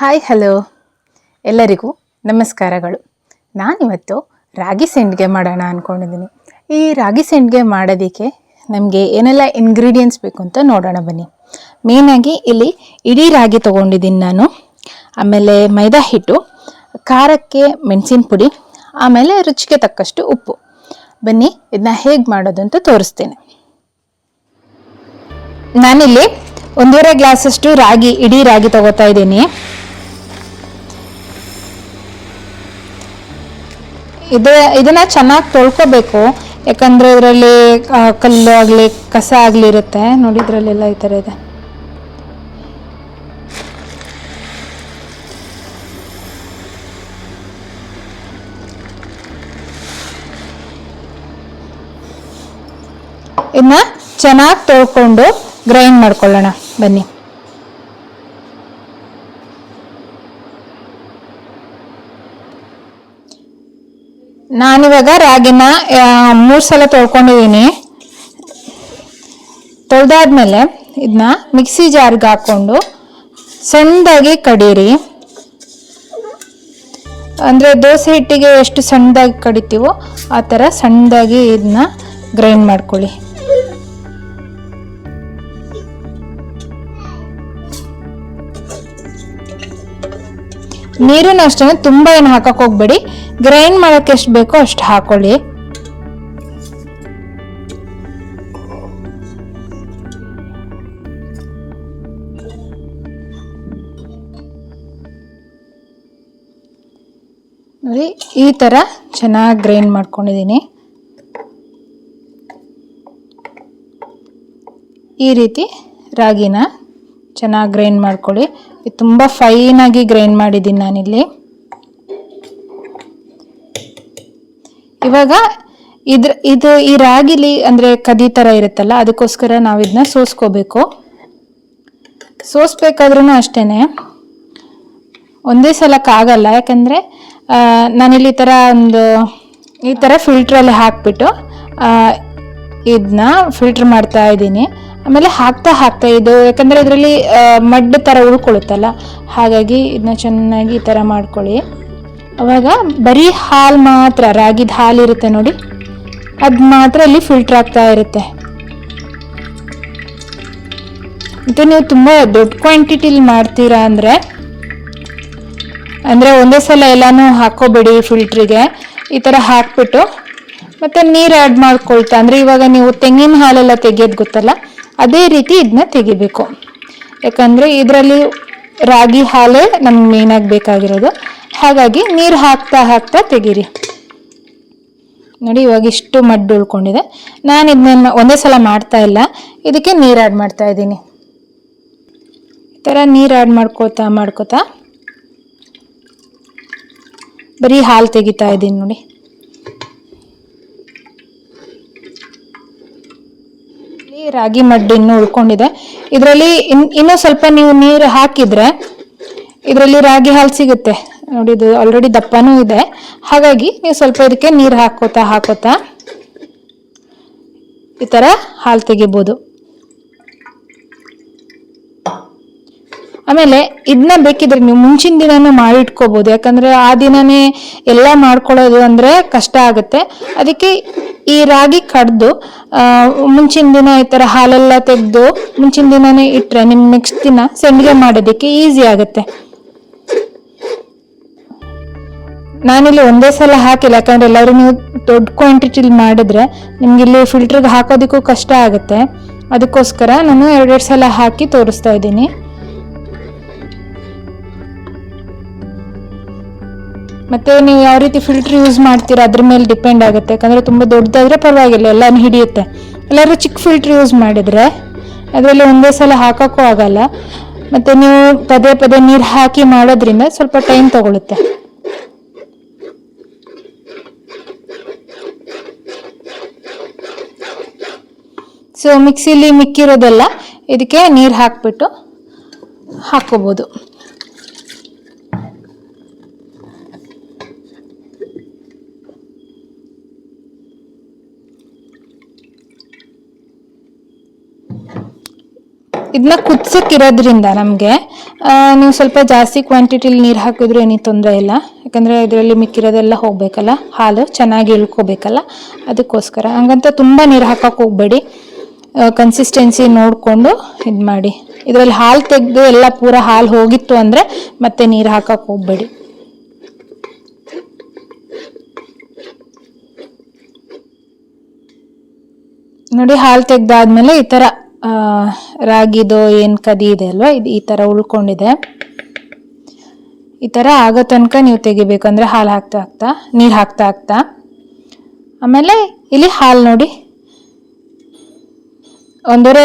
Hi, hello. ಎಲ್ಲರಿಗೂ ನಮಸ್ಕಾರಗಳು. ನಾನಿವತ್ತು ರಾಗಿ ಸೆಂಡ್ಗೆ ಮಾಡೋಣ ಅಂದ್ಕೊಂಡಿದ್ದೀನಿ ಈ ರಾಗಿ ಸೆಂಡ್ಗೆ ಮಾಡೋದಕ್ಕೆ ನಮಗೆ ಏನೆಲ್ಲ ಇಂಗ್ರೀಡಿಯೆಂಟ್ಸ್ ಬೇಕು ಅಂತ ನೋಡೋಣ ಬನ್ನಿ. ಮೇನಾಗಿ ಇಲ್ಲಿ ಇಡೀ ರಾಗಿ ತೊಗೊಂಡಿದ್ದೀನಿ ನಾನು. ಆಮೇಲೆ ಮೈದಾ ಹಿಟ್ಟು, ಖಾರಕ್ಕೆ ಮೆಣಸಿನ ಪುಡಿ, ಆಮೇಲೆ ರುಚಿಗೆ ತಕ್ಕಷ್ಟು ಉಪ್ಪು. ಬನ್ನಿ ಇದನ್ನ ಹೇಗೆ ಮಾಡೋದು ಅಂತ ತೋರಿಸ್ತೇನೆ. ನಾನಿಲ್ಲಿ ಒಂದೂವರೆ ಗ್ಲಾಸಷ್ಟು ರಾಗಿ, ಇಡೀ ರಾಗಿ ತಗೋತಾ ಇದ್ದೀನಿ. ಇದು, ಇದನ್ನ ಚೆನ್ನಾಗಿ ತೊಳ್ಕೊಬೇಕು. ಯಾಕಂದ್ರೆ ಇದರಲ್ಲಿ ಕಲ್ಲು ಆಗಲಿ, ಕಸ ಆಗಲಿ ಇರುತ್ತೆ. ನೋಡಿ, ಇದರಲ್ಲೆಲ್ಲ ಈ ಥರ ಇದೆ. ಇದನ್ನ ಚೆನ್ನಾಗಿ ತೊಳ್ಕೊಂಡು ಗ್ರೈಂಡ್ ಮಾಡ್ಕೊಳ್ಳೋಣ. ಬನ್ನಿ. ನಾನಿವಾಗ ರಾಗಿನ ಮೂರು ಸಲ ತೊಳ್ಕೊಂಡಿದ್ದೀನಿ. ತೊಳೆದಾದ್ಮೇಲೆ ಇದನ್ನ ಮಿಕ್ಸಿ ಜಾರ್ಗೆ ಹಾಕ್ಕೊಂಡು ಸಣ್ಣದಾಗಿ ಕಡೀರಿ. ಅಂದರೆ ದೋಸೆ ಹಿಟ್ಟಿಗೆ ಎಷ್ಟು ಸಣ್ಣದಾಗಿ ಕಡಿತೀವೋ ಆ ಥರ ಸಣ್ಣದಾಗಿ ಇದನ್ನ ಗ್ರೈಂಡ್ ಮಾಡ್ಕೊಳ್ಳಿ. ನೀರನ್ನು ಅಷ್ಟೇ, ತುಂಬ ಏನು ಹಾಕಕ್ಕೆ ಹೋಗ್ಬೇಡಿ. ಗ್ರೈಂಡ್ ಮಾಡೋಕ್ಕೆ ಎಷ್ಟು ಬೇಕೋ ಅಷ್ಟು ಹಾಕೊಳ್ಳಿ. ನೋಡಿ, ಈ ಥರ ಚೆನ್ನಾಗಿ ಗ್ರೈಂಡ್ ಮಾಡ್ಕೊಂಡಿದ್ದೀನಿ. ಈ ರೀತಿ ರಾಗಿನ ಚೆನ್ನಾಗಿ ಗ್ರೈಂಡ್ ಮಾಡ್ಕೊಳ್ಳಿ. ತುಂಬ ಫೈನಾಗಿ ಗ್ರೈಂಡ್ ಮಾಡಿದ್ದೀನಿ ನಾನಿಲ್ಲಿ. ಇವಾಗ ಇದ್ರ ಇದು ಈ ರಾಗಿಲಿ ಅಂದರೆ ಕದಿ ಥರ ಇರುತ್ತಲ್ಲ, ಅದಕ್ಕೋಸ್ಕರ ನಾವು ಇದನ್ನ ಸೋಸ್ಕೋಬೇಕು. ಸೋಸ್ಬೇಕಾದ್ರೂ ಅಷ್ಟೇ ಒಂದೇ ಸಲಕ್ಕಾಗಲ್ಲ ಯಾಕಂದರೆ ನಾನಿಲ್ಲಿ ಈ ಥರ ಒಂದು, ಈ ಥರ ಫಿಲ್ಟ್ರಲ್ಲಿ ಹಾಕ್ಬಿಟ್ಟು ಇದನ್ನ ಫಿಲ್ಟ್ರ್ ಮಾಡ್ತಾ ಇದ್ದೀನಿ. ಆಮೇಲೆ ಹಾಕ್ತಾ ಹಾಕ್ತಾ ಇದು, ಯಾಕಂದರೆ ಇದರಲ್ಲಿ ಮಡ್ ಥರ ಉಳ್ಕೊಳ್ಳುತ್ತಲ್ಲ, ಹಾಗಾಗಿ ಇದನ್ನ ಚೆನ್ನಾಗಿ ಈ ಥರ ಮಾಡ್ಕೊಳ್ಳಿ. ಅವಾಗ ಬರೀ ಹಾಲು ಮಾತ್ರ ರಾಗಿದ ಹಾಲು ಇರುತ್ತೆ ನೋಡಿ. ಅದು ಮಾತ್ರ ಇಲ್ಲಿ ಫಿಲ್ಟರ್ ಆಗ್ತಾ ಇರುತ್ತೆ. ಮತ್ತು ನೀವು ತುಂಬ ದೊಡ್ಡ ಕ್ವಾಂಟಿಟಿಲಿ ಮಾಡ್ತೀರಾ ಅಂದರೆ ಅಂದರೆ ಒಂದೇ ಸಲ ಎಲ್ಲನೂ ಹಾಕೋಬೇಡಿ ಫಿಲ್ಟ್ರಿಗೆ ಈ ಥರ ಹಾಕ್ಬಿಟ್ಟು, ಮತ್ತು ನೀರು ಆ್ಯಡ್ ಮಾಡ್ಕೊಳ್ತಾ, ಅಂದರೆ ಇವಾಗ ನೀವು ತೆಂಗಿನ ಹಾಲೆಲ್ಲ ತೆಗಿಯೋದು ಗೊತ್ತಲ್ಲ, ಅದೇ ರೀತಿ ಇದನ್ನ ತೆಗಿಬೇಕು. ಯಾಕಂದರೆ ಇದರಲ್ಲಿ ರಾಗಿ ಹಾಲೇ ನಮ್ಗೆ ಮೇಯ್ನಾಗಿ ಬೇಕಾಗಿರೋದು. ಹಾಗಾಗಿ ನೀರು ಹಾಕ್ತಾ ಹಾಕ್ತಾ ತೆಗೀರಿ. ನೋಡಿ ಇವಾಗ ಇಷ್ಟು ಮಡ್ಡು ಉಳ್ಕೊಂಡಿದೆ. ನಾನು ಇದನ್ನ ಒಂದೇ ಸಲ ಮಾಡ್ತಾ ಇಲ್ಲ. ಇದಕ್ಕೆ ನೀರು ಆ್ಯಡ್ ಮಾಡ್ತಾ ಇದ್ದೀನಿ. ಈ ಥರ ನೀರು ಆ್ಯಡ್ ಮಾಡ್ಕೋತಾ ಮಾಡ್ಕೋತಾ ಬರೀ ಹಾಲು ತೆಗಿತಾ ಇದ್ದೀನಿ ನೋಡಿ. ರಾಗಿ ಮಡ್ಡು ಇನ್ನೂ ಉಳ್ಕೊಂಡಿದೆ. ಇದರಲ್ಲಿ ಇನ್ ಇನ್ನೂ ಸ್ವಲ್ಪ ನೀವು ನೀರು ಹಾಕಿದ್ರೆ ಇದರಲ್ಲಿ ರಾಗಿ ಹಾಲು ಸಿಗುತ್ತೆ. ನೋಡಿ, ಇದು ಆಲ್ರೆಡಿ ದಪ್ಪನೂ ಇದೆ. ಹಾಗಾಗಿ ನೀವು ಸ್ವಲ್ಪ ಇದಕ್ಕೆ ನೀರು ಹಾಕೋತಾ ಹಾಕೋತಾ ಈ ಥರ ಹಾಲು ತೆಗಿಬೋದು. ಆಮೇಲೆ ಇದನ್ನ ಬೇಕಿದ್ರೆ ನೀವು ಮುಂಚಿನ ದಿನನೂ ಮಾಡಿಟ್ಕೋಬೋದು. ಯಾಕಂದ್ರೆ ಆ ದಿನನೇ ಎಲ್ಲ ಮಾಡ್ಕೊಳ್ಳೋದು ಅಂದ್ರೆ ಕಷ್ಟ ಆಗುತ್ತೆ. ಅದಕ್ಕೆ ಈ ರಾಗಿ ಕಡ್ದು ಮುಂಚಿನ ದಿನ ಈ ಥರ ಹಾಲೆಲ್ಲ ತೆಗೆದು ಮುಂಚಿನ ದಿನನೇ ಇಟ್ಟರೆ ನಿಮ್ಮ ನೆಕ್ಸ್ಟ್ ದಿನ ಸೆಂಡಿಗೆ ಮಾಡೋದಕ್ಕೆ ಈಸಿ ಆಗುತ್ತೆ. ನಾನಿಲ್ಲಿ ಒಂದೇ ಸಲ ಹಾಕಿಲ್ಲ, ಯಾಕಂದ್ರೆ ಎಲ್ಲರೂ ನೀವು ದೊಡ್ಡ ಕ್ವಾಂಟಿಟಿಲಿ ಮಾಡಿದ್ರೆ ನಿಮ್ಗೆ ಇಲ್ಲಿ ಫಿಲ್ಟರ್ಗೆ ಹಾಕೋದಕ್ಕೂ ಕಷ್ಟ ಆಗುತ್ತೆ. ಅದಕ್ಕೋಸ್ಕರ ನಾನು ಎರಡೆರಡು ಸಲ ಹಾಕಿ ತೋರಿಸ್ತಾ ಇದ್ದೀನಿ. ಮತ್ತೆ ನೀವು ಯಾವ ರೀತಿ ಫಿಲ್ಟರ್ ಯೂಸ್ ಮಾಡ್ತೀರಾ, ಅದ್ರ ಮೇಲೆ ಡಿಪೆಂಡ್ ಆಗುತ್ತೆ. ಯಾಕಂದ್ರೆ ತುಂಬ ದೊಡ್ಡದಾದ್ರೆ ಪರವಾಗಿಲ್ಲ, ಎಲ್ಲಾನು ಹಿಡಿಯುತ್ತೆ. ಎಲ್ಲರೂ ಚಿಕ್ಕ ಫಿಲ್ಟರ್ ಯೂಸ್ ಮಾಡಿದ್ರೆ ಅದರಲ್ಲಿ ಒಂದೇ ಸಲ ಹಾಕೋಕ್ಕೂ ಆಗಲ್ಲ. ಮತ್ತೆ ನೀವು ಪದೇ ಪದೇ ನೀರು ಹಾಕಿ ಮಾಡೋದ್ರಿಂದ ಸ್ವಲ್ಪ ಟೈಮ್ ತಗೊಳುತ್ತೆ. ಸೊ ಮಿಕ್ಸಿಲಿ ಮಿಕ್ಕಿರೋದೆಲ್ಲ ಇದಕ್ಕೆ ನೀರು ಹಾಕ್ಬಿಟ್ಟು ಹಾಕ್ಕೋಬೋದು ಇದನ್ನ ಕುದಿಸಕ್ಕಿರೋದ್ರಿಂದ ನಮಗೆ ನೀವು ಸ್ವಲ್ಪ ಜಾಸ್ತಿ ಕ್ವಾಂಟಿಟಿಲಿ ನೀರು ಹಾಕಿದ್ರು ಏನೂ ತೊಂದರೆ ಇಲ್ಲ. ಯಾಕಂದರೆ ಇದರಲ್ಲಿ ಮಿಕ್ಕಿರೋದೆಲ್ಲ ಹೋಗಬೇಕಲ್ಲ, ಹಾಲು ಚೆನ್ನಾಗಿ ಇಳ್ಕೋಬೇಕಲ್ಲ, ಅದಕ್ಕೋಸ್ಕರ. ಹಂಗಂತ ತುಂಬ ನೀರು ಹಾಕೋಕೆ ಹೋಗಬೇಡಿ. ಕನ್ಸಿಸ್ಟೆನ್ಸಿ ನೋಡಿಕೊಂಡು ಇದು ಮಾಡಿ. ಇದರಲ್ಲಿ ಹಾಲು ತೆಗೆದು ಎಲ್ಲ ಪೂರ ಹಾಲು ಹೋಗಿತ್ತು ಅಂದರೆ ಮತ್ತೆ ನೀರು ಹಾಕಕ್ಕೆ ಹೋಗಬೇಡಿ. ನೋಡಿ, ಹಾಲು ತೆಗ್ದಾದ್ಮೇಲೆ ಈ ಥರ ರಾಗಿದು ಏನು ಕದಿ ಇದೆ ಅಲ್ವಾ, ಇದು ಈ ಥರ ಉಳ್ಕೊಂಡಿದೆ. ಈ ಥರ ಆಗೋ ತನಕ ನೀವು ತೆಗಿಬೇಕು ಅಂದರೆ ಹಾಲು ಹಾಕ್ತಾ ಹಾಕ್ತಾ, ನೀರು ಹಾಕ್ತಾ ಹಾಕ್ತಾ. ಆಮೇಲೆ ಇಲ್ಲಿ ಹಾಲು ನೋಡಿ. ಒಂದೂವರೆ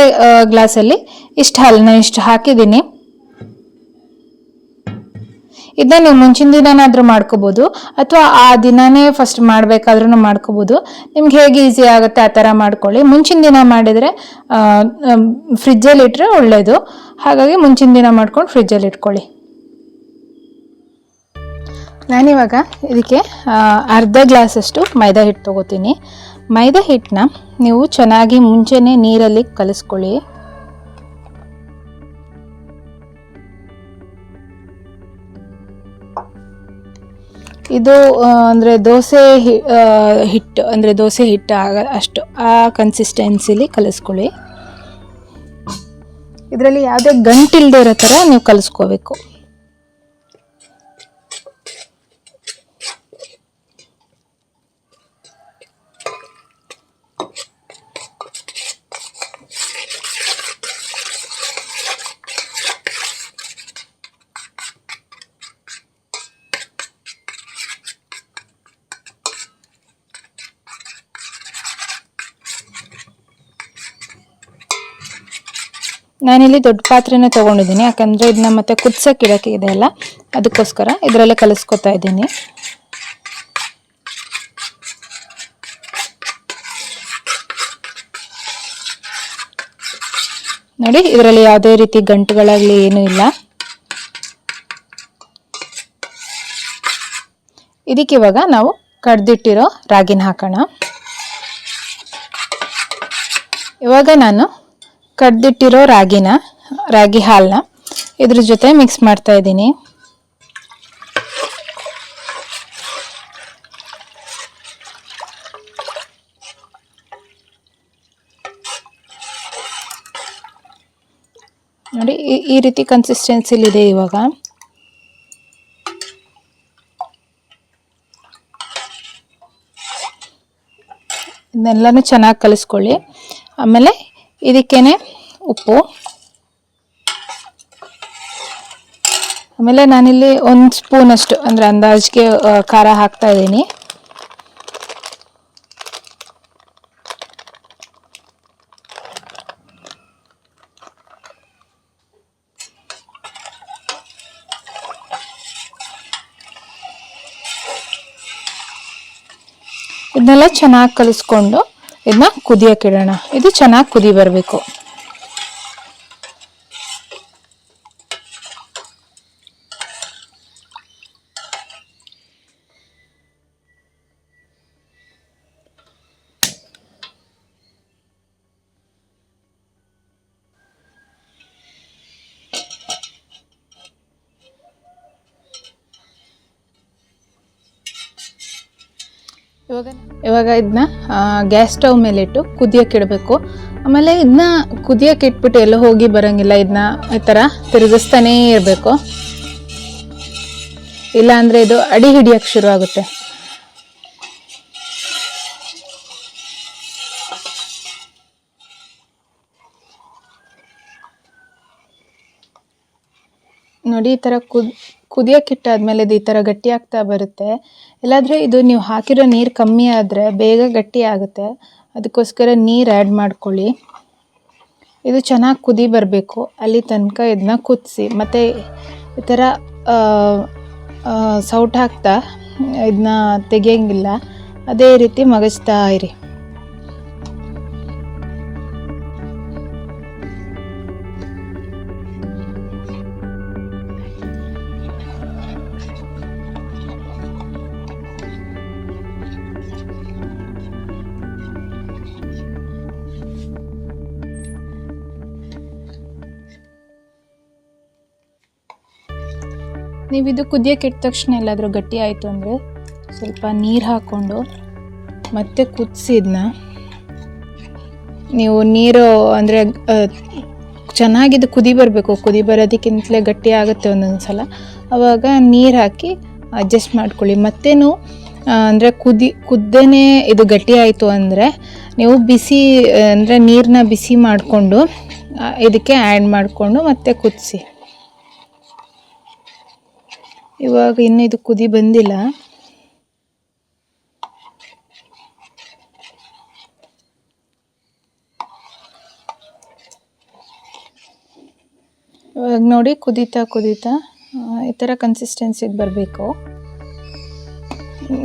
ಗ್ಲಾಸಲ್ಲಿ ಇಷ್ಟು ಹಾಲನ್ನ ನಾನು ಇಷ್ಟು ಹಾಕಿದ್ದೀನಿ. ಇದನ್ನ ನೀವು ಮುಂಚಿನ ದಿನನಾದರೂ ಮಾಡ್ಕೋಬೋದು, ಅಥವಾ ಆ ದಿನನೇ ಫಸ್ಟ್ ಮಾಡಬೇಕಾದ್ರೂ ಮಾಡ್ಕೋಬೋದು. ನಿಮ್ಗೆ ಹೇಗೆ ಈಸಿ ಆಗುತ್ತೆ ಆ ಥರ ಮಾಡ್ಕೊಳ್ಳಿ. ಮುಂಚಿನ ದಿನ ಮಾಡಿದರೆ ಫ್ರಿಜ್ಜಲ್ಲಿ ಇಟ್ಟರೆ ಒಳ್ಳೆಯದು ಹಾಗಾಗಿ ಮುಂಚಿನ ದಿನ ಮಾಡ್ಕೊಂಡು ಫ್ರಿಜ್ಜಲ್ಲಿ ಇಟ್ಕೊಳ್ಳಿ. ನಾನಿವಾಗ ಇದಕ್ಕೆ ಅರ್ಧ ಗ್ಲಾಸಷ್ಟು ಮೈದಾ ಹಿಟ್ಟು ತೊಗೋತೀನಿ. ಮೈದಾ ಹಿಟ್ಟನ್ನ ನೀವು ಚೆನ್ನಾಗಿ ಮುಂಚೆನೇ ನೀರಲ್ಲಿ ಕಲಿಸ್ಕೊಳ್ಳಿ. ಇದು ಅಂದರೆ ದೋಸೆ ಹಿ- ಆ, ಹಿಟ್ಟು ಅಂದರೆ ದೋಸೆ ಹಿಟ್ಟು ಆಗ ಅಷ್ಟು ಆ ಕನ್ಸಿಸ್ಟೆನ್ಸಿಲಿ ಕಲಿಸ್ಕೊಳ್ಳಿ. ಇದರಲ್ಲಿ ಯಾವುದೇ ಗಂಟಿಲ್ದೇ ಇರೋ ಥರ ನೀವು ಕಲಿಸ್ಕೋಬೇಕು. ನಾನಿಲ್ಲಿ ದೊಡ್ಡ ಪಾತ್ರೆನೇ ತೊಗೊಂಡಿದ್ದೀನಿ. ಯಾಕಂದರೆ ಇದನ್ನ ಮತ್ತೆ ಕುದ್ಸೋಕೆ ಇಡೋಕ್ಕೆ ಇದೆ ಅಲ್ಲ, ಅದಕ್ಕೋಸ್ಕರ ಇದರಲ್ಲೇ ಕಲಿಸ್ಕೊತಾ ಇದ್ದೀನಿ. ನೋಡಿ, ಇದರಲ್ಲಿ ಯಾವುದೇ ರೀತಿ ಗಂಟುಗಳಾಗಲಿ ಏನೂ ಇಲ್ಲ. ಇದಕ್ಕೆ ಇವಾಗ ನಾವು ಕಡ್ದಿಟ್ಟಿರೋ ರಾಗಿನ ಹಾಕೋಣ. ಇವಾಗ ನಾನು ಕಡ್ದಿಟ್ಟಿರೋ ರಾಗಿನ, ರಾಗಿ ಹಾಲನ್ನ ಇದ್ರ ಜೊತೆ ಮಿಕ್ಸ್ ಮಾಡ್ತಾ ಇದ್ದೀನಿ. ನೋಡಿ, ಈ- ರೀತಿ ರೀತಿ ಕನ್ಸಿಸ್ಟೆನ್ಸಿಲಿದೆ ಇವಾಗ. ಇದನ್ನೆಲ್ಲನೂ ಚೆನ್ನಾಗಿ ಕಲಿಸ್ಕೊಳ್ಳಿ. ಆಮೇಲೆ ಇದಕ್ಕೇನೆ ಉಪ್ಪು. ಆಮೇಲೆ ನಾನಿಲ್ಲಿ ಒಂದು ಸ್ಪೂನಷ್ಟು ಅಂದರೆ ಅಂದಾಜಿಗೆ ಖಾರ ಹಾಕ್ತಾ ಇದ್ದೀನಿ. ಇದನ್ನೆಲ್ಲ ಚೆನ್ನಾಗಿ ಕಲಿಸ್ಕೊಂಡು ಇದನ್ನ ಕುದಿಯಕ್ಕೆ ಇಡೋಣ. ಇದು ಚೆನ್ನಾಗಿ ಕುದಿ ಬರಬೇಕು. ಇವಾಗ ಇದನ್ನ ಗ್ಯಾಸ್ ಸ್ಟವ್ ಮೇಲಿಟ್ಟು ಕುದಿಯಕ್ಕೆ ಇಡಬೇಕು. ಆಮೇಲೆ ಇದನ್ನ ಕುದಿಯಕ್ಕೆ ಇಟ್ಬಿಟ್ಟು ಎಲ್ಲೋ ಹೋಗಿ ಬರೋಂಗಿಲ್ಲ ಇದನ್ನ ಈ ಥರ ತಿರುಗಿಸ್ತಾನೇ ಇರಬೇಕು. ಇಲ್ಲಾಂದರೆ ಇದು ಅಡಿ ಹಿಡಿಯೋಕ್ಕೆ ಶುರು ಆಗುತ್ತೆ. ನೋಡಿ ಈ ಥರ ಕುದ್ ಕುದಿಯಕ್ಕೆ ಇಟ್ಟಾದ್ಮೇಲೆ ಇದು ಈ ಥರ ಗಟ್ಟಿ ಆಗ್ತಾ ಬರುತ್ತೆ. ಇಲ್ಲಾದರೆ ಇದು ನೀವು ಹಾಕಿರೋ ನೀರು ಕಮ್ಮಿ ಆದರೆ ಬೇಗ ಗಟ್ಟಿ ಆಗುತ್ತೆ. ಅದಕ್ಕೋಸ್ಕರ ನೀರು ಆ್ಯಡ್ ಮಾಡ್ಕೊಳ್ಳಿ. ಇದು ಚೆನ್ನಾಗಿ ಕುದಿ ಬರಬೇಕು. ಅಲ್ಲಿ ತನಕ ಇದನ್ನ ಕುದಿಸಿ. ಮತ್ತು ಈ ಥರ ಸೌಟ್ ಹಾಕ್ತಾ ಇದನ್ನ ತೆಗಿಯಂಗಿಲ್ಲ. ಅದೇ ರೀತಿ ಮಗಚ್ತಾ ಇರಿ. ನೀವು ಇದು ಕುದಿಯೋಕೆ ಇಟ್ಟ ತಕ್ಷಣ ಎಲ್ಲಾದರೂ ಗಟ್ಟಿ ಆಯಿತು ಅಂದರೆ ಸ್ವಲ್ಪ ನೀರು ಹಾಕ್ಕೊಂಡು ಮತ್ತೆ ಕುದಿಸಿದ್ನ. ನೀವು ನೀರು ಅಂದರೆ ಚೆನ್ನಾಗಿದ್ದು ಕುದಿ ಬರಬೇಕು. ಕುದಿ ಬರೋದಕ್ಕಿಂತಲೇ ಗಟ್ಟಿ ಆಗುತ್ತೆ ಒಂದೊಂದು ಸಲ ಆವಾಗ ನೀರು ಹಾಕಿ ಅಡ್ಜಸ್ಟ್ ಮಾಡ್ಕೊಳ್ಳಿ. ಮತ್ತೇನು ಅಂದರೆ ಕುದಿ, ಕುದ್ದೇನೆ ಇದು ಗಟ್ಟಿ ಆಯಿತು ಅಂದರೆ ನೀವು ಬಿಸಿ, ಅಂದರೆ ನೀರನ್ನ ಬಿಸಿ ಮಾಡಿಕೊಂಡು ಇದಕ್ಕೆ ಆ್ಯಡ್ ಮಾಡಿಕೊಂಡು ಮತ್ತೆ ಕುದಿಸಿ. ಇವಾಗ ಇನ್ನು ಇದು ಕುದಿ ಬಂದಿಲ್ಲ. ಇವಾಗ ನೋಡಿ ಕುದೀತಾ ಕುದೀತಾ ಈ ಥರ ಕನ್ಸಿಸ್ಟೆನ್ಸಿಗೆ ಬರಬೇಕು.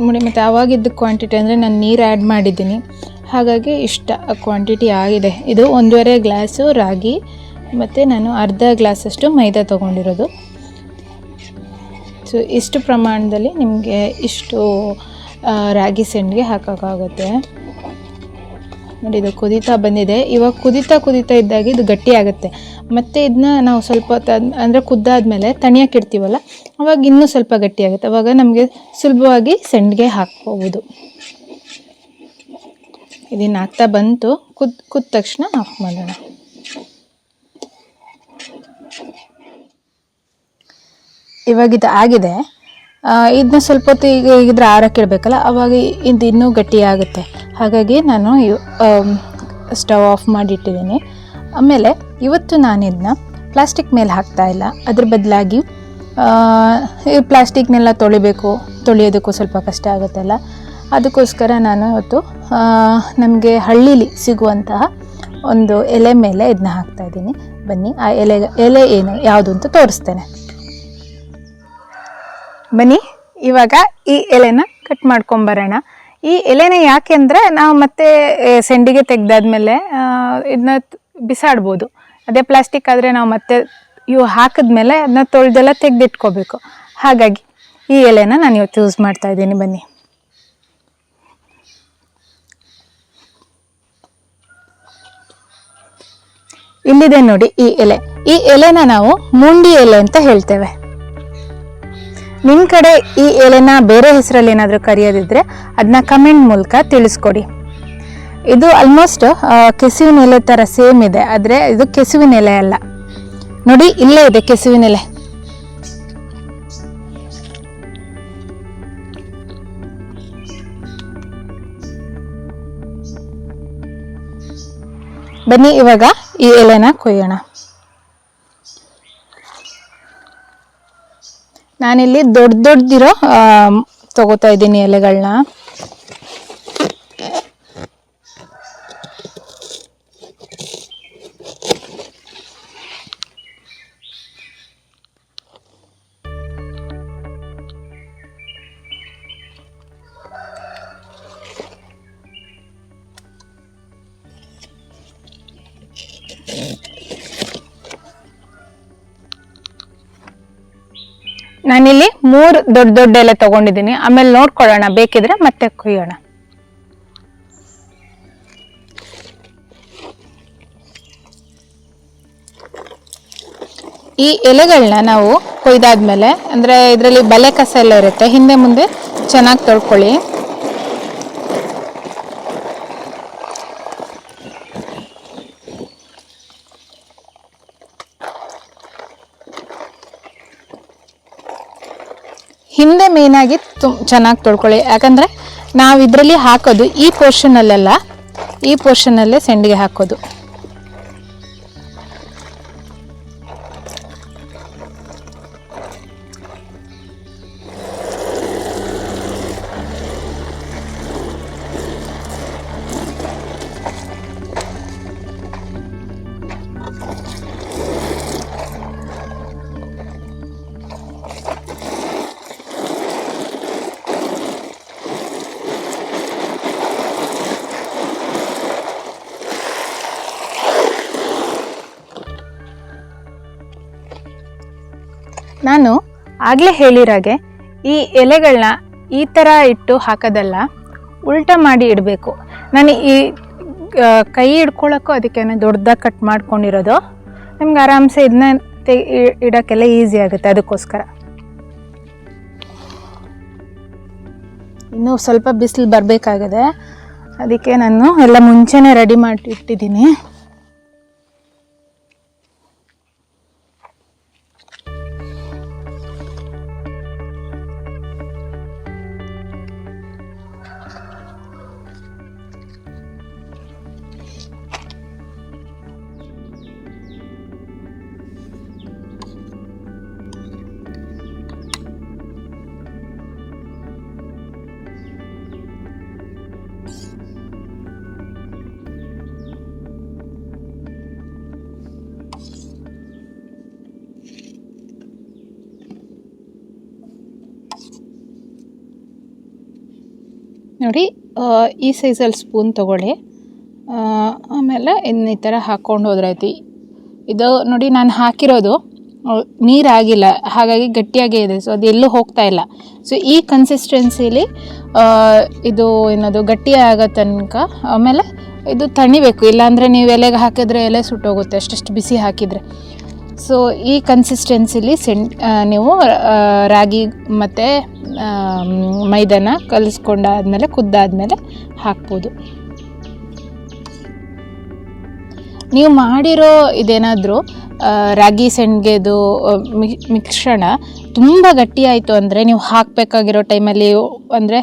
ನೋಡಿ ಮತ್ತು ಆವಾಗಿದ್ದ ಕ್ವಾಂಟಿಟಿ ಅಂದರೆ ನಾನು ನೀರು ಆ್ಯಡ್ ಮಾಡಿದ್ದೀನಿ. ಹಾಗಾಗಿ ಇಷ್ಟ ಕ್ವಾಂಟಿಟಿ ಆಗಿದೆ. ಇದು ಒಂದೂವರೆ ಗ್ಲಾಸು ರಾಗಿ, ಮತ್ತು ನಾನು ಅರ್ಧ ಗ್ಲಾಸಷ್ಟು ಮೈದಾ ತೊಗೊಂಡಿರೋದು. ಸೊ ಇಷ್ಟು ಪ್ರಮಾಣದಲ್ಲಿ ನಿಮಗೆ ಇಷ್ಟು ರಾಗಿ ಸೆಂಡ್ಗೆ ಹಾಕೋಕ್ಕಾಗುತ್ತೆ. ನೋಡಿ, ಇದು ಕುದೀತಾ ಬಂದಿದೆ. ಇವಾಗ ಕುದೀತಾ ಕುದೀತಾ ಇದ್ದಾಗ ಇದು ಗಟ್ಟಿ ಆಗುತ್ತೆ. ಮತ್ತು ಇದನ್ನ ನಾವು ಸ್ವಲ್ಪ ಹೊತ್ತು ಅಂದರೆ ಕುದ್ದಾದ್ಮೇಲೆ ತಣಿಯಕ್ಕೆ ಇಡ್ತೀವಲ್ಲ, ಅವಾಗ ಇನ್ನೂ ಸ್ವಲ್ಪ ಗಟ್ಟಿ ಆಗುತ್ತೆ. ಅವಾಗ ನಮಗೆ ಸುಲಭವಾಗಿ ಸೆಂಡ್ಗೆ ಹಾಕ್ಬೋದು. ಇದನ್ನು ಹಾಕ್ತಾ ಬಂತು. ಕುದ್ ಕುದ್ದ ತಕ್ಷಣ ಆಫ್ ಮಾಡೋಣ. ಇವಾಗ ಇದು ಆಗಿದೆ. ಇದನ್ನ ಸ್ವಲ್ಪ ಹೊತ್ತು ಈಗ ಇದ್ರೆ ಆರಕ್ಕೆ ಇಡಬೇಕಲ್ಲ, ಅವಾಗ ಇದು ಇನ್ನೂ ಗಟ್ಟಿ ಆಗುತ್ತೆ. ಹಾಗಾಗಿ ನಾನು ಸ್ಟವ್ ಆಫ್ ಮಾಡಿಟ್ಟಿದ್ದೀನಿ ಆಮೇಲೆ ಇವತ್ತು ನಾನು ಇದನ್ನ ಪ್ಲಾಸ್ಟಿಕ್ ಮೇಲೆ ಹಾಕ್ತಾ ಇಲ್ಲ. ಅದ್ರ ಬದಲಾಗಿ ಈ ಪ್ಲಾಸ್ಟಿಕ್ನೆಲ್ಲ ತೊಳಿಬೇಕು, ತೊಳೆಯೋದಕ್ಕೂ ಸ್ವಲ್ಪ ಕಷ್ಟ ಆಗುತ್ತಲ್ಲ. ಅದಕ್ಕೋಸ್ಕರ ನಾನು ಇವತ್ತು ನಮಗೆ ಹಳ್ಳೀಲಿ ಸಿಗುವಂತಹ ಒಂದು ಎಲೆ ಮೇಲೆ ಇದನ್ನ ಹಾಕ್ತಾ ಇದ್ದೀನಿ. ಬನ್ನಿ, ಆ ಎಲೆ ಎಲೆ ಏನು, ಯಾವುದು ಅಂತ ತೋರಿಸ್ತೇನೆ. ಬನ್ನಿ, ಇವಾಗ ಈ ಎಲೆನ ಕಟ್ ಮಾಡ್ಕೊಂಬರೋಣ. ಈ ಎಲೆನ ಯಾಕೆ ಅಂದರೆ ನಾವು ಮತ್ತೆ ಸೆಂಡಿಗೆ ತೆಗ್ದಾದ್ಮೇಲೆ ಇದನ್ನ ಬಿಸಾಡ್ಬೋದು. ಅದೇ ಪ್ಲಾಸ್ಟಿಕ್ ಆದರೆ ನಾವು ಮತ್ತೆ ಇವು ಹಾಕಿದ್ಮೇಲೆ ಅದನ್ನ ತೊಳೆದೆಲ್ಲ ತೆಗೆದಿಟ್ಕೋಬೇಕು. ಹಾಗಾಗಿ ಈ ಎಲೆನ ನಾನು ಇವತ್ತು ಯೂಸ್ ಮಾಡ್ತಾ ಇದ್ದೀನಿ, ಬನ್ನಿ. ಇಲ್ಲಿದೆ ನೋಡಿ ಈ ಎಲೆ. ಈ ಎಲೆನ ನಾವು ಮುಂಡಿ ಎಲೆ ಅಂತ ಹೇಳ್ತೇವೆ. ನಿಮ್ಮ ಕಡೆ ಈ ಎಲೆನ ಬೇರೆ ಹೆಸರಲ್ಲಿ ಏನಾದರೂ ಕರೆಯೋದಿದ್ರೆ ಅದನ್ನ ಕಮೆಂಟ್ ಮೂಲಕ ತಿಳಿಸ್ಕೊಡಿ. ಇದು ಆಲ್ಮೋಸ್ಟ್ ಕೆಸುವಿನ ಎಲೆ ಥರ ಸೇಮ್ ಇದೆ, ಆದರೆ ಇದು ಕೆಸುವಿನ ಎಲೆ ಅಲ್ಲ. ನೋಡಿ, ಇಲ್ಲೇ ಇದೆ ಕೆಸುವಿನ ಎಲೆ. ಬನ್ನಿ, ಇವಾಗ ಈ ಎಲೆನ ಕೊಯ್ಯೋಣ. ನಾನಿಲ್ಲಿ ದೊಡ್ಡ ದೊಡ್ಡದಿರೋ ತಗೋತಾ ಇದ್ದೀನಿ ಎಲೆಗಳನ್ನ ನಾನಿಲ್ಲಿ ಮೂರು ದೊಡ್ಡ ದೊಡ್ಡ ಎಲೆ ತಗೊಂಡಿದ್ದೀನಿ. ಆಮೇಲೆ ನೋಡ್ಕೊಳ್ಳೋಣ, ಬೇಕಿದ್ರೆ ಮತ್ತೆ ಕೊಯ್ಯೋಣ. ಈ ಎಲೆಗಳನ್ನ ನಾವು ಕೊಯ್ದಾದ್ಮೇಲೆ, ಅಂದರೆ ಇದರಲ್ಲಿ ಬಲೆ ಕಸ ಎಲ್ಲ ಇರುತ್ತೆ, ಹಿಂದೆ ಮುಂದೆ ಚೆನ್ನಾಗಿ ತೊಳ್ಕೊಳ್ಳಿ. ಹಿಂದೆ ತುಂಬ ಚೆನ್ನಾಗಿ ತೊಳ್ಕೊಳ್ಳಿ. ಯಾಕಂದರೆ ನಾವು ಇದರಲ್ಲಿ ಹಾಕೋದು ಈ ಪೋರ್ಷನಲ್ಲೆಲ್ಲ ಈ ಪೋರ್ಷನಲ್ಲೇ ಸೆಂಡಿಗೆ ಹಾಕೋದು. ನಾನು ಆಗಲೇ ಹೇಳಿರಾಗೆ ಈ ಎಲೆಗಳನ್ನ ಈ ಥರ ಇಟ್ಟು ಹಾಕೋದಲ್ಲ, ಉಲ್ಟ ಮಾಡಿ ಇಡಬೇಕು. ನಾನು ಈ ಕೈ ಹಿಡ್ಕೊಳ್ಳೋಕ್ಕೂ ಅದಕ್ಕೇನೆ ದೊಡ್ಡದಾಗಿ ಕಟ್ ಮಾಡ್ಕೊಂಡಿರೋದು. ನಿಮ್ಗೆ ಆರಾಮ್ಸೆ ಇದನ್ನ ತೆ ಇಡೋಕ್ಕೆಲ್ಲ ಈಸಿ ಆಗುತ್ತೆ ಅದಕ್ಕೋಸ್ಕರ. ಇನ್ನೂ ಸ್ವಲ್ಪ ಬಿಸಿಲು ಬರಬೇಕಾಗಿದೆ. ಅದಕ್ಕೆ ನಾನು ಎಲ್ಲ ಮುಂಚೆನೇ ರೆಡಿ ಮಾಡಿ ಇಟ್ಟಿದ್ದೀನಿ. ನೋಡಿ ಈ ಸೈಜಲ್ಲಿ ಸ್ಪೂನ್ ತೊಗೊಳ್ಳಿ. ಆಮೇಲೆ ಇನ್ನು ಈ ಥರ ಹಾಕ್ಕೊಂಡು ಹೋದ್ರಾಯ್ತು. ಇದು ನೋಡಿ ನಾನು ಹಾಕಿರೋದು ನೀರಾಗಿಲ್ಲ, ಹಾಗಾಗಿ ಗಟ್ಟಿಯಾಗೇ ಇದೆ ಸೊ ಅದು ಎಲ್ಲೂ ಹೋಗ್ತಾ ಇಲ್ಲ. ಸೊ ಈ ಕನ್ಸಿಸ್ಟೆನ್ಸಿಲಿ ಇದು ಏನದು, ಗಟ್ಟಿ ತನಕ, ಆಮೇಲೆ ಇದು ತಣಿಬೇಕು. ಇಲ್ಲಾಂದರೆ ನೀವು ಎಲೆಗೆ ಹಾಕಿದ್ರೆ ಎಲೆ ಸುಟ್ಟೋಗುತ್ತೆ ಅಷ್ಟಷ್ಟು ಬಿಸಿ ಹಾಕಿದರೆ. ಸೊ ಈ ಕನ್ಸಿಸ್ಟೆನ್ಸಿಲಿ ಸೆನ್ ನೀವು ರಾಗಿ ಮತ್ತು ಮೈದಾನ ಕಲಿಸ್ಕೊಂಡಾದ್ಮೇಲೆ, ಕುದ್ದಾದ್ಮೇಲೆ ಹಾಕ್ಬೋದು. ನೀವು ಮಾಡಿರೋ ಇದೇನಾದರೂ ರಾಗಿ ಸೆಣ್ಗೆದು ಮಿಶ್ರಣ ತುಂಬ ಗಟ್ಟಿಯಾಯಿತು ಅಂದರೆ, ನೀವು ಹಾಕಬೇಕಾಗಿರೋ ಟೈಮಲ್ಲಿ, ಅಂದರೆ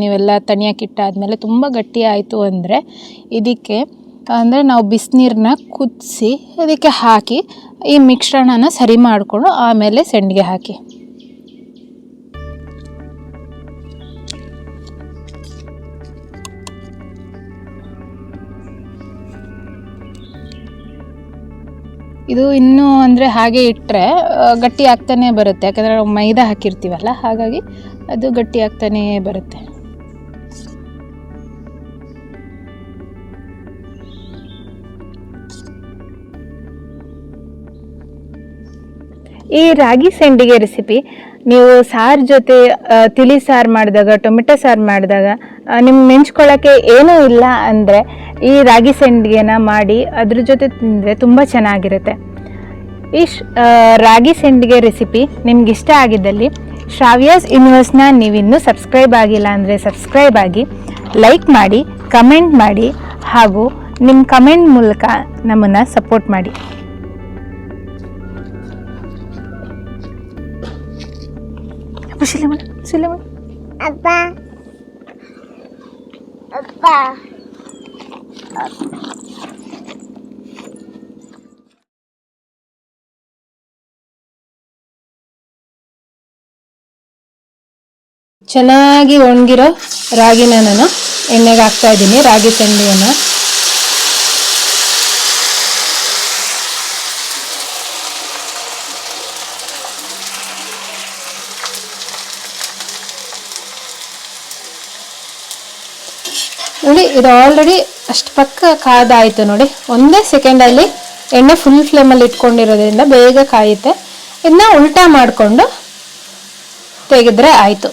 ನೀವೆಲ್ಲ ತಣಿಯಾಕಿಟ್ಟಾದಮೇಲೆ ತುಂಬ ಗಟ್ಟಿ ಆಯಿತು ಅಂದರೆ, ಇದಕ್ಕೆ, ಅಂದರೆ ನಾವು ಬಿಸಿನೀರನ್ನ ಕುದಿಸಿ ಅದಕ್ಕೆ ಹಾಕಿ ಈ ಮಿಶ್ರಣನ ಸರಿ ಮಾಡಿಕೊಂಡು ಆಮೇಲೆ ಸೆಂಡಿಗೆ ಹಾಕಿ. ಇದು ಇನ್ನೂ ಅಂದರೆ ಹಾಗೆ ಇಟ್ಟರೆ ಗಟ್ಟಿ ಆಗ್ತಾನೆ ಬರುತ್ತೆ. ಯಾಕಂದರೆ ಮೈದಾ ಹಾಕಿರ್ತೀವಲ್ಲ, ಹಾಗಾಗಿ ಅದು ಗಟ್ಟಿ ಆಗ್ತಾನೇ ಬರುತ್ತೆ. ಈ ರಾಗಿ ಸಂಡಿಗೆ ರೆಸಿಪಿ ನೀವು ಸಾರು ಜೊತೆ ತಿಳಿ ಸಾರು ಮಾಡಿದಾಗ, ಟೊಮೆಟೊ ಸಾರು ಮಾಡಿದಾಗ ನಿಮ್ಗೆ ನೆಂಚ್ಕೊಳ್ಳೋಕ್ಕೆ ಏನೂ ಇಲ್ಲ ಅಂದರೆ ಈ ರಾಗಿ ಸಂಡಿಗೆನ ಮಾಡಿ ಅದ್ರ ಜೊತೆ ತಿಂದರೆ ತುಂಬ ಚೆನ್ನಾಗಿರುತ್ತೆ. ಈ ರಾಗಿ ಸಂಡಿಗೆ ರೆಸಿಪಿ ನಿಮ್ಗೆ ಇಷ್ಟ ಆಗಿದ್ದಲ್ಲಿ ಶ್ರಾವ್ಯಾಸ್ ಯೂನಿವರ್ಸ್ನ ನೀವಿನ್ನೂ ಸಬ್ಸ್ಕ್ರೈಬ್ ಆಗಿಲ್ಲ ಅಂದರೆ ಸಬ್ಸ್ಕ್ರೈಬ್ ಆಗಿ, ಲೈಕ್ ಮಾಡಿ, ಕಮೆಂಟ್ ಮಾಡಿ ಹಾಗೂ ನಿಮ್ಮ ಕಮೆಂಟ್ ಮೂಲಕ ನಮ್ಮನ್ನು ಸಪೋರ್ಟ್ ಮಾಡಿ. ಶಿಲೆ ಮಾಡು ಶಿಲೆ ಮಾಡು. ಅಪ್ಪ. ಅಪ್ಪ. ಚೆನ್ನಾಗಿ ಒಣಗಿರೋ ರಾಗಿನ ನಾನು ಎಣ್ಣೆಗೆ ಹಾಕ್ತಾ ಇದ್ದೀನಿ ರಾಗಿ ಸಂಡಿಗೆನ ನೋಡಿ, ಇದು ಆಲ್ರೆಡಿ ಅಷ್ಟು ಪಕ್ಕ ಕಾದಾಯಿತು ನೋಡಿ. ಒಂದೇ ಸೆಕೆಂಡಲ್ಲಿ ಎಣ್ಣೆ ಫುಲ್ ಫ್ಲೇಮಲ್ಲಿ ಇಟ್ಕೊಂಡಿರೋದ್ರಿಂದ ಬೇಗ ಕಾಯುತ್ತೆ. ಇದನ್ನ ಉಲ್ಟಾ ಮಾಡಿಕೊಂಡು ತೆಗೆದ್ರೆ ಆಯಿತು.